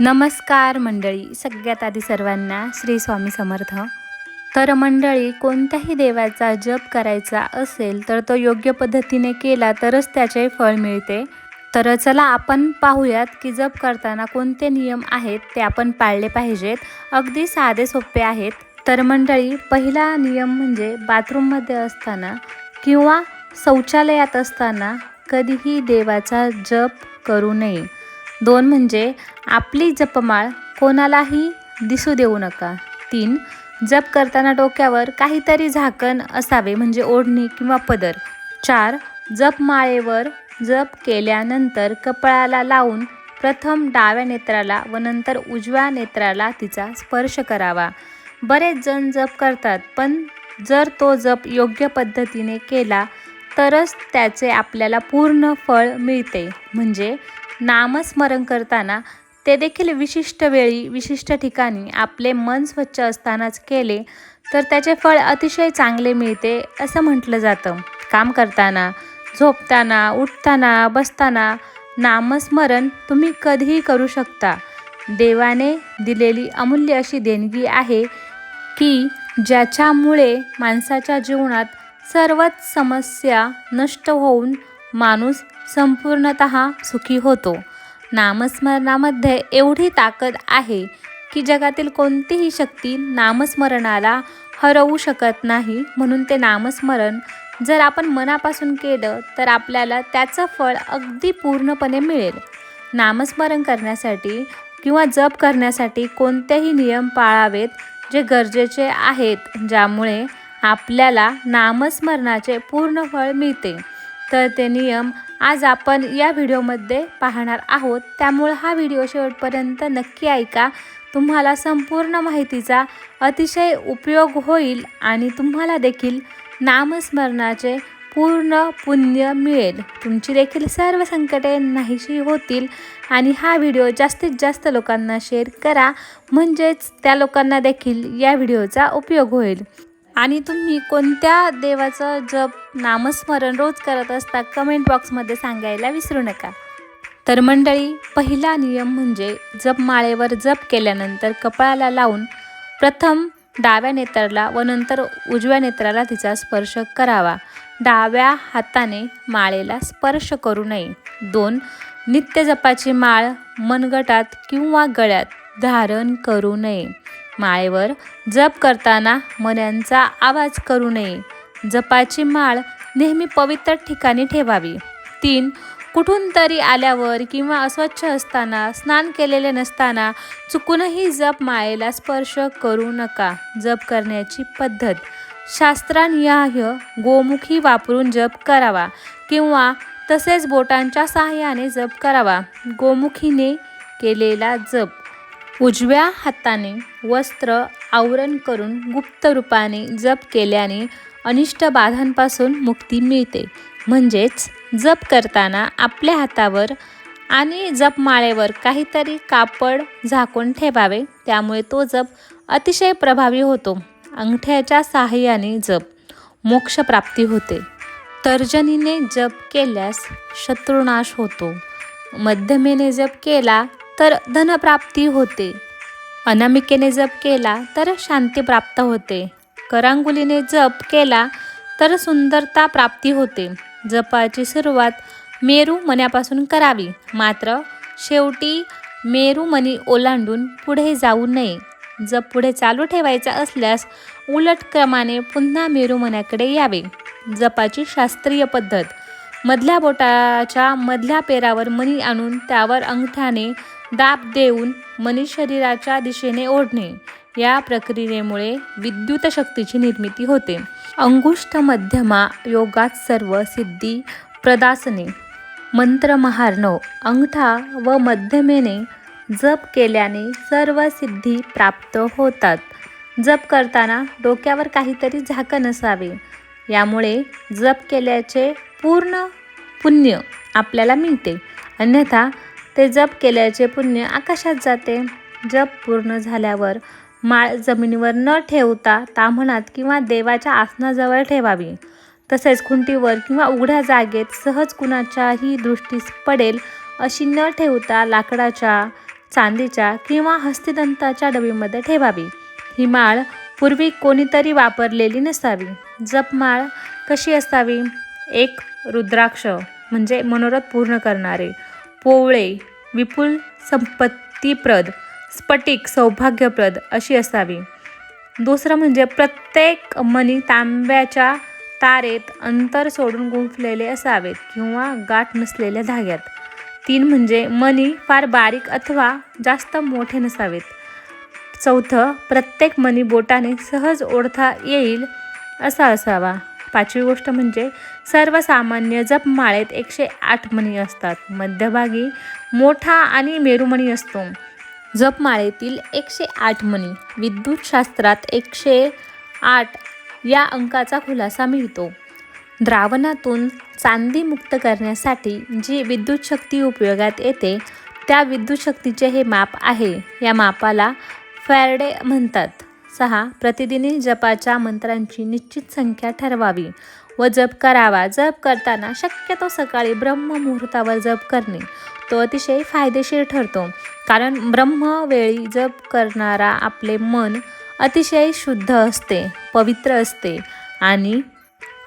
नमस्कार मंडळी सगळ्यात आधी सर्वांना श्री स्वामी समर्थ. तर मंडळी कोणत्याही देवाचा जप करायचा असेल तर तो योग्य पद्धतीने केला तरच त्याचे फळ मिळते. तर चला आपण पाहूयात की जप करताना कोणते नियम आहेत ते आपण पाळले पाहिजेत. अगदी साधे सोपे आहेत. तर मंडळी पहिला नियम म्हणजे बाथरूममध्ये असताना किंवा शौचालयात असताना कधीही देवाचा जप करू नये. दोन म्हणजे आपली जपमाळ कोणालाही दिसू देऊ नका. तीन जप करताना डोक्यावर काहीतरी झाकण असावे म्हणजे ओढणी किंवा पदर. चार जपमाळेवर जप केल्यानंतर कपाळाला लावून प्रथम डाव्या नेत्राला व नंतर उजव्या नेत्राला तिचा स्पर्श करावा. बरेच जण जप करतात पण जर तो जप योग्य पद्धतीने केला तरच त्याचे आपल्याला पूर्ण फळ मिळते. म्हणजे नामस्मरण करताना ते देखील विशिष्ट वेळी विशिष्ट ठिकाणी आपले मन स्वच्छ असतानाच केले तर त्याचे फळ अतिशय चांगले मिळते असं म्हटलं जातं. काम करताना झोपताना उठताना बसताना नामस्मरण तुम्ही कधीही करू शकता. देवाने दिलेली अमूल्य अशी देणगी आहे की ज्याच्यामुळे माणसाच्या जीवनात सर्वच समस्या नष्ट होऊन माणूस संपूर्णत सुखी होतो. नामस्मरणामध्ये एवढी ताकद आहे की जगातील कोणतीही शक्ती नामस्मरणाला हरवू शकत नाही. म्हणून ते नामस्मरण जर आपण मनापासून केलं तर आपल्याला त्याचं फळ अगदी पूर्णपणे मिळेल. नामस्मरण करण्यासाठी किंवा जप करण्यासाठी कोणतेही नियम पाळावेत जे गरजेचे आहेत ज्यामुळे आपल्याला नामस्मरणाचे पूर्ण फळ मिळते. तर ते नियम आज आपण या व्हिडिओमध्ये पाहणार आहोत. त्यामुळे हा व्हिडिओ शेवटपर्यंत नक्की ऐका. तुम्हाला संपूर्ण माहितीचा अतिशय उपयोग होईल आणि तुम्हाला देखील नामस्मरणाचे पूर्ण पुण्य मिळेल. तुमची देखील सर्व संकटे नाहीशी होतील आणि हा व्हिडिओ जास्तीत जास्त लोकांना शेअर करा. म्हणजेच त्या लोकांना देखील या व्हिडिओचा उपयोग होईल. आणि तुम्ही कोणत्या देवाचं जप नामस्मरण रोज करत असता कमेंट बॉक्समध्ये सांगायला विसरू नका. तर मंडळी पहिला नियम म्हणजे जप माळेवर जप केल्यानंतर कपाळाला लावून प्रथम डाव्या नेत्राला व नंतर उजव्या नेत्राला तिचा स्पर्श करावा. डाव्या हाताने माळेला स्पर्श करू नये. दोन नित्य जपाची माळ मनगटात किंवा गळ्यात धारण करू नये. माळेवर जप करताना मण्यांचा आवाज करू नये. जपाची माळ नेहमी पवित्र ठिकाणी ठेवावी. तीन कुठून तरी आल्यावर किंवा अस्वच्छ असताना स्नान केलेले नसताना चुकूनही जप माळेला स्पर्श करू नका. जप करण्याची पद्धत. शास्त्रान्याह्य गोमुखी वापरून जप करावा किंवा तसेच बोटांच्या सहाय्याने जप करावा. गोमुखीने केलेला जप. उजव्या हाताने वस्त्र आवरण करून गुप्त रूपाने जप केल्याने अनिष्ट बाधांपासून मुक्ती मिळते. म्हणजेच जप करताना आपल्या हातावर आणि जपमाळेवर काहीतरी कापड झाकून ठेवावे. त्यामुळे तो जप अतिशय प्रभावी होतो. अंगठ्याच्या सहाय्याने जप मोक्षप्राप्ती होते. तर्जनीने जप केल्यास शत्रुनाश होतो. मध्यमेने जप केला तर धनप्राप्ती होते. अनामिकेने जप केला तर शांती प्राप्त होते. करांगुलीने जप केला तर सुंदरता प्राप्ती होते. जपाची सुरुवात मेरू मण्यापासून करावी. मात्र शेवटी मेरू मनी ओलांडून पुढे जाऊ नये. जप पुढे चालू ठेवायचा असल्यास उलट क्रमाने पुन्हा मेरू मण्याकडे यावे. जपाची शास्त्रीय पद्धत. मधल्या बोटाच्या मधल्या पेरावर मणी आणून त्यावर अंगठ्याने दाब देऊन मनी शरीराच्या दिशेने ओढणे. या प्रक्रियेमुळे विद्युत शक्तीची निर्मिती होते. अंगुष्ठ मध्यमा योगात सर्व सिद्धी प्रदासने. मंत्र महार्णव अंगठा व मध्यमेने जप केल्याने सर्व सिद्धी प्राप्त होतात. जप करताना डोक्यावर काहीतरी झाकण असावे. यामुळे जप केल्याचे पूर्ण पुण्य आपल्याला मिळते. अन्यथा ते जप केल्याचे पुण्य आकाशात जाते. जप पूर्ण झाल्यावर माळ जमिनीवर न ठेवता ताम्हणात किंवा देवाच्या आसनाजवळ ठेवावी. तसेच खुंटीवर किंवा उघड्या जागेत सहज कुणाच्याही दृष्टीस पडेल अशी न ठेवता लाकडाच्या चांदीच्या किंवा हस्तिदंताच्या डबीमध्ये ठेवावी. ही माळ पूर्वी कोणीतरी वापरलेली नसावी. जपमाळ कशी असावी? एक रुद्राक्ष म्हणजे मनोरथ पूर्ण करणारे. पोवळे विपुल संपत्तीप्रद स्फटिक सौभाग्यप्रद अशी असावी. दुसरं म्हणजे प्रत्येक मणी तांब्याच्या तारेत अंतर सोडून गुंफलेले असावेत किंवा गाठ नसलेल्या धाग्यात. तीन म्हणजे मणी फार बारीक अथवा जास्त मोठे नसावेत. चौथं प्रत्येक मणी बोटाने सहज ओढता येईल असा असावा. पाचवी गोष्ट म्हणजे सर्वसामान्य जपमाळेत एकशे आठ मणी असतात. मध्यभागी मोठा आणि मेरुमणी असतो. जपमाळेतील एकशे आठ मणी. विद्युतशास्त्रात एकशे आठ या अंकाचा खुलासा मिळतो. द्रावणातून चांदी मुक्त करण्यासाठी जी विद्युत शक्ती उपयोगात येते त्या विद्युत शक्तीचे हे माप आहे. या मापाला फॅरडे म्हणतात. सहा प्रतिदिनी जपाच्या मंत्रांची निश्चित संख्या ठरवावी. व जप करावा. जप करताना शक्यतो सकाळी ब्रह्ममुहूर्तावर जप करणे. तो अतिशय फायदेशीर ठरतो. कारण ब्रह्मवेळी जप करणारा आपले मन अतिशय शुद्ध असते पवित्र असते. आणि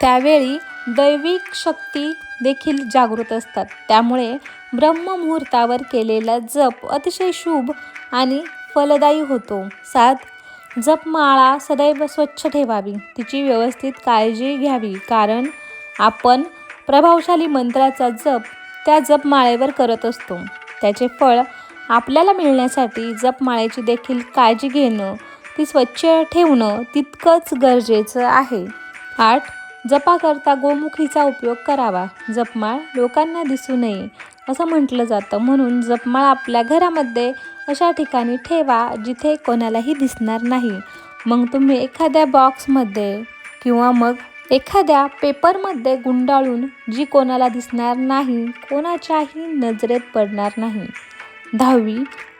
त्यावेळी दैविक शक्ती देखील जागृत असतात. त्यामुळे ब्रह्ममुहूर्तावर केलेला जप अतिशय शुभ आणि फलदायी होतो. सात जपमाळा सदैव स्वच्छ ठेवावी. तिची व्यवस्थित काळजी घ्यावी. कारण आपण प्रभावशाली मंत्राचा जप त्या जपमाळेवर करत असतो. त्याचे फळ आपल्याला मिळण्यासाठी जपमाळेची देखील काळजी घेणं ती स्वच्छ ठेवणं तितकंच गरजेचं आहे. आठ जपाकरता गोमुखीचा उपयोग करावा. जपमाळ लोकांना दिसू नये असं म्हटलं जातं. म्हणून जपमाळ आपल्या घरामध्ये अशा ठिकाणी ठेवा जिथे कोणालाही दिसणार नाही. मग तुम्ही एखाद्या बॉक्समध्ये किंवा मग एखाद्या पेपरमध्ये गुंडाळून जी कोणाला दिसणार नाही कोणाच्याही नजरेत पडणार नाही. दहावी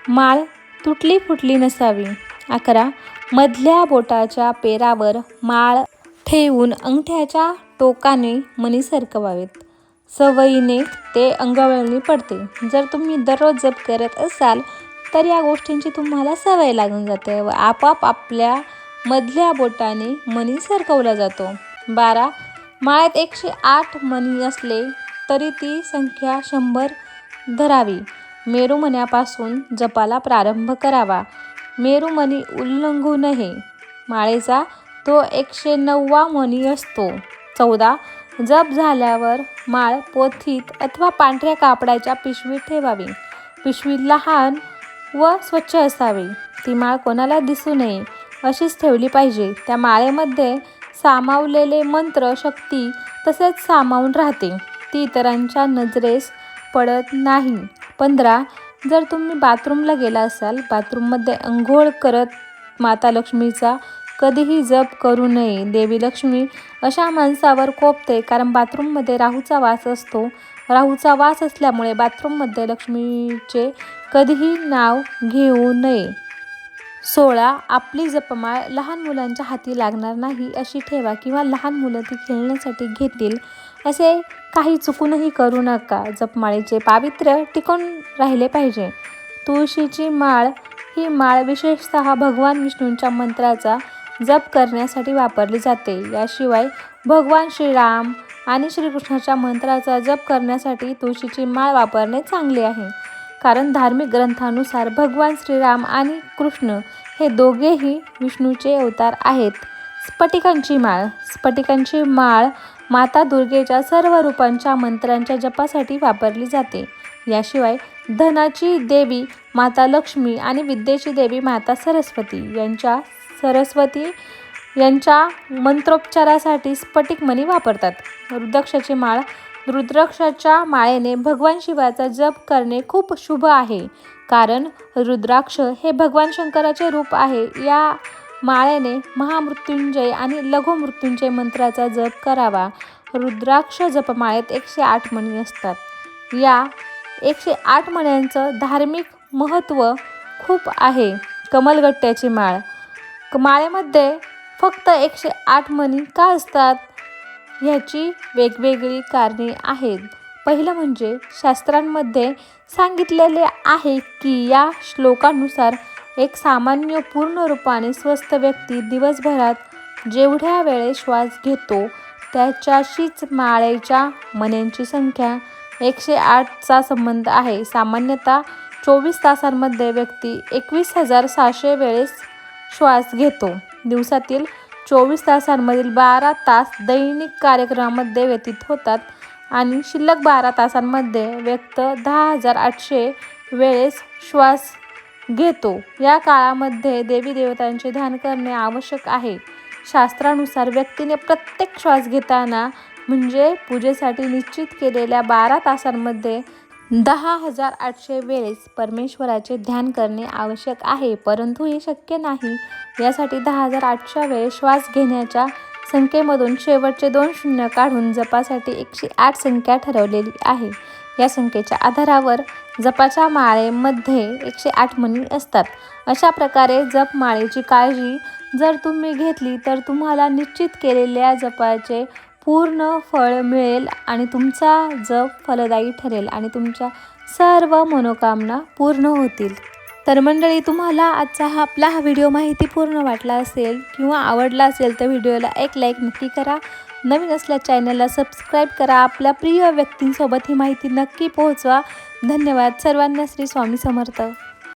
माळ तुटली फुटली नसावी. अकरा मधल्या बोटाच्या पेरावर माळ ठेवून अंगठ्याच्या टोकाने मणी सरकवावेत. सवयीने ते अंगवळणी पडते. जर तुम्ही दररोज जप करत असाल तर या गोष्टींची तुम्हाला सवय लागून जाते व आपाप आपल्या मधल्या बोटाने मणी सरकवला जातो. बारा. माळ्यात एकशे आठ मणी असले तरी ती संख्या शंभर धरावी. मेरुमण्यापासून जपाला प्रारंभ करावा. मेरुमणी उल्लंघू नये. माळेचा तो एकशे नववा मणी असतो. चौदा. जप झाल्यावर माळ पोथीत अथवा पांढऱ्या कापडाच्या पिशवीत ठेवावी. पिशवी लहान व स्वच्छ असावी. ती माळ कोणाला दिसू नये अशीच ठेवली पाहिजे. त्या माळेमध्ये सामावलेले मंत्र शक्ती तसेच सामावून राहते. ती इतरांच्या नजरेस पडत नाही. पंधरा जर तुम्ही बाथरूमला गेला असाल बाथरूममध्ये अंघोळ करत माता लक्ष्मीचा कधीही जप करू नये. देवी लक्ष्मी अशा माणसावर कोपते कारण बाथरूममध्ये राहूचा वास असतो. राहूचा वास असल्यामुळे बाथरूममध्ये लक्ष्मीचे कधीही नाव घेऊ नये. सोळा आपली जपमाळ लहान मुलांच्या हाती लागणार नाही अशी ठेवा किंवा लहान मुलं ती खेळण्यासाठी घेतील असे काही चुकूनही करू नका. जपमाळीचे पावित्र्य टिकून राहिले पाहिजे. तुळशीची माळ ही माळ विशेषतः भगवान विष्णूंच्या मंत्राचा जप करण्यासाठी वापरली जाते. याशिवाय भगवान श्रीराम आणि श्रीकृष्णाच्या मंत्राचा जप करण्यासाठी तुळशीची माळ वापरणे चांगले आहे. कारण धार्मिक ग्रंथानुसार भगवान श्रीराम आणि कृष्ण हे दोघेही विष्णूचे अवतार आहेत. स्फटिकांची माळ. स्फटिकांची माळ माता दुर्गेच्या सर्व रूपांच्या मंत्रांच्या जपासाठी वापरली जाते. याशिवाय धनाची देवी माता लक्ष्मी आणि विद्येची देवी माता सरस्वती यांच्या सरस्वती यांच्या मंत्रोपचारासाठी स्फटिक मणी वापरतात. रुद्राक्षाची माळ रुद्राक्षाच्या माळेने भगवान शिवाचा जप करणे खूप शुभ आहे. कारण रुद्राक्ष हे भगवान शंकराचे रूप आहे. या माळेने महामृत्युंजय आणि लघुमृत्युंजय मंत्राचा जप करावा. रुद्राक्ष जपमाळेत एकशे आठ मणी असतात. या एकशे आठ मण्यांचं धार्मिक महत्त्व खूप आहे. कमलगट्ट्याची माळ. माळेमध्ये फक्त एकशे आठ मणी का असतात? ह्याची वेगवेगळी कारणे आहेत. पहिलं म्हणजे शास्त्रांमध्ये सांगितलेले आहे की या श्लोकानुसार एक सामान्य पूर्ण रूपाने स्वस्थ व्यक्ती दिवसभरात जेवढ्या वेळेस श्वास घेतो त्याच्याशीच माळेच्या मण्यांची संख्या एकशे आठचा संबंध आहे. सामान्यतः चोवीस तासांमध्ये व्यक्ती एकवीस हजार सहाशे वेळेस श्वास घेतो. दिवसातील चोवीस तासांमधील बारा तास दैनिक कार्यक्रमामध्ये व्यतीत होतात आणि शिल्लक बारा तासांमध्ये व्यक्त दहा हजार आठशे वेळेस श्वास घेतो. या काळामध्ये देवी देवतांचे ध्यान करणे आवश्यक आहे. शास्त्रानुसार व्यक्तीने प्रत्येक श्वास घेताना म्हणजे पूजेसाठी निश्चित केलेल्या बारा तासांमध्ये दहा हजार आठशे वेळेस परमेश्वराचे ध्यान करणे आवश्यक आहे परंतु हे शक्य नाही. यासाठी दहा हजार आठशे वेळेस श्वास घेण्याच्या संख्येमधून शेवटचे दोन शून्य काढून जपासाठी एकशे आठ संख्या ठरवलेली आहे. या संख्येच्या आधारावर जपाच्या माळेमध्ये एकशे आठ मणी असतात. अशा प्रकारे जप माळेची काळजी जर तुम्ही घेतली तर तुम्हाला निश्चित केलेल्या जपाचे पूर्ण फळ मिळेल आणि तुमचा जप फलदायी ठरेल आणि तुमच्या सर्व मनोकामना पूर्ण होतील. तर मंडळी तुम्हाला आजचा हा आपला हा व्हिडिओ माहितीपूर्ण वाटला असेल किंवा आवडला असेल तर व्हिडिओला एक लाईक नक्की करा. नवीन असल्या चॅनलला सबस्क्राईब करा. आपल्या प्रिय व्यक्तींसोबत ही माहिती नक्की पोहोचवा. धन्यवाद. सर्वांना श्री स्वामी समर्थ.